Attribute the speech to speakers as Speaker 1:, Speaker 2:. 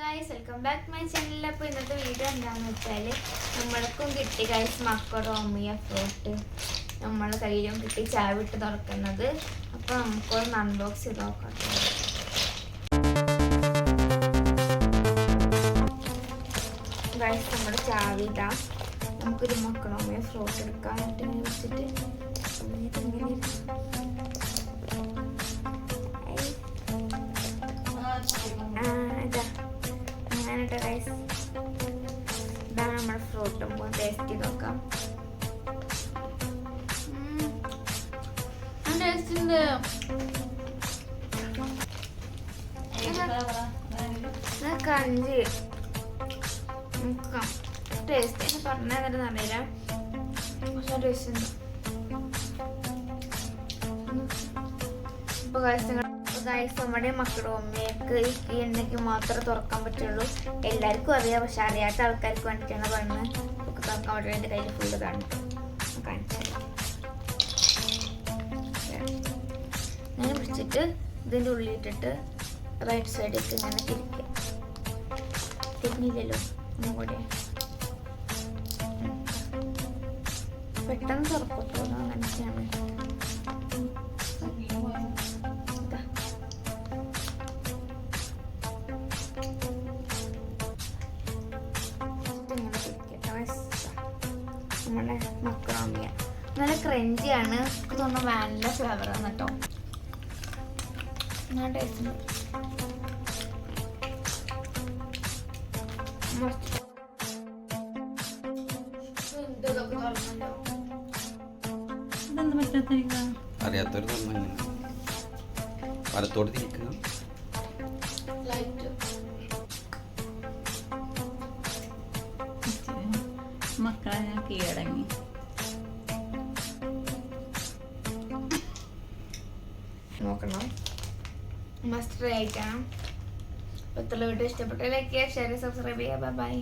Speaker 1: Guys welcome back my channel അപ്പോൾ ഇന്നത്തെ video എന്താണെന്ന് വെച്ചാൽ നമ്മൾക്കും കിട്ടി ഗൈസ് മക്കറോമിയ ഫ്രൂട്ട് നമ്മളെ കയ്യിലും കിട്ടി ചായ വിട്ട് തുറക്കുന്നത്. അപ്പോൾ നമുക്കൊന്ന് അൺബോക്സ് ചെയ്ത് നോക്കാം. ഗായ്സ് നമ്മുടെ ചാവി ഇതാ. നമുക്കൊരു മക്കറോമിയ ഫ്രൂട്ട് എടുക്കാനായിട്ട് വെച്ചിട്ട്. ഗൈസ് ഇതാണ് നമ്മുടെ നമുക്ക് ടേസ്റ്റ് ചെയ്ത് നോക്കാം കഞ്ചി ടേസ്റ്റ് തന്നെ അറിയില്ല പക്ഷെ ടേസ്റ്റ് ഗൈസ് നമ്മുടെ മക്കളുടെ അമ്മയൊക്കെ ഈ എണ്ണയ്ക്ക് മാത്രമേ തുറക്കാൻ പറ്റുള്ളൂ. എല്ലാവർക്കും അറിയാം പക്ഷെ അറിയാത്ത ആൾക്കാർക്ക് വേണ്ടിയിട്ടാണ് പറഞ്ഞ് ഒക്കെ തുറക്കാൻ പറ്റുള്ളൂ. എന്റെ കയ്യിൽ ഫുള്ള് കാണും കാണിച്ചു ഞാൻ പിടിച്ചിട്ട് ഇതിന്റെ ഉള്ളിലിട്ടിട്ട് റൈറ്റ് സൈഡിലേക്ക് ഇങ്ങനെ തിരിക്കുക. തിരിഞ്ഞില്ലല്ലോ? ഒന്നും കൂടെ പെട്ടെന്ന് തുറക്കട്ടോ നമ്മുടെ മക്രോണിയ. നല്ല ക്രഞ്ചിയാണ്. എനിക്ക് തോന്നുന്നു വാനില ഫ്ലേവർ ആണ് കേട്ടോ. നല്ല ടേസ്റ്റ്
Speaker 2: അറിയാത്തൊരു തന്നെ വലത്തോട് തിരിക്കുക
Speaker 3: മക്കളെ ഞാൻ കീഴടങ്ങി.
Speaker 1: നോക്കണം. മസ്റ്റ് ട്രൈ ആയിട്ടാണ് അപ്പോൾ വീഡിയോ ഇഷ്ടപ്പെട്ട ലൈക്ക് ചെയ്യുക ഷെയർ സബ്സ്ക്രൈബ് ചെയ്യുക. ബൈ